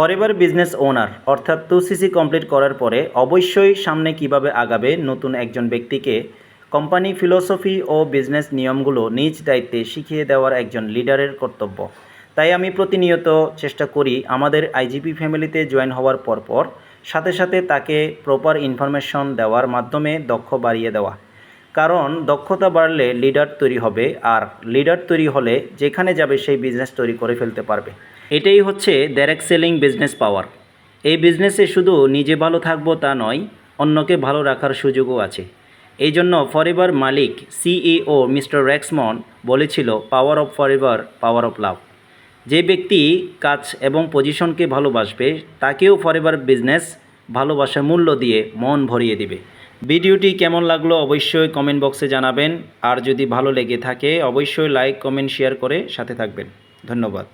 Forever business owner অর্থাৎ two CC complete করার পরে অবশ্যই সামনে কীভাবে আগাবে নতুন একজন ব্যক্তিকে কোম্পানি ফিলোসফি ও বিজনেস নিয়মগুলো নিজ দায়িত্বে শিখিয়ে দেওয়ার একজন লিডারের কর্তব্য। তাই আমি প্রতিনিয়ত চেষ্টা করি আমাদের আইজিপি ফ্যামিলিতে জয়েন হওয়ার পরপর সাথে সাথে তাকে প্রপার ইনফরমেশন দেওয়ার মাধ্যমে দক্ষ বাড়িয়ে দেওয়া। কারণ দক্ষতা বাড়লে লিডার তৈরি হবে আর লিডার তৈরি হলে যেখানে যাবে সেই বিজনেস তৈরি করে ফেলতে পারবে। এটাই হচ্ছে ডাইরেক্ট সেলিং বিজনেস পাওয়ার এই বিজনেসে শুধু নিজে ভালো থাকব তা নয়, অন্যকে ভালো রাখার সুযোগও আছে। এই জন্য ফরএভার মালিক সিইও মিস্টার রেক্সমন বলেছিল power of forever power of love যে ব্যক্তি কাজ এবং পজিশনকে ভালোবাসবে, তাকেও ফরএভার বিজনেস ভালোবাসা মূল্য দিয়ে মন ভরিয়ে দিবে। ভিডিওটি কেমন লাগল অবশ্যই কমেন্ট বক্সে জানাবেন। আর যদি ভালো লেগে থাকে, অবশ্যই লাইক কমেন্ট শেয়ার করে সাথে থাকবেন। ধন্যবাদ।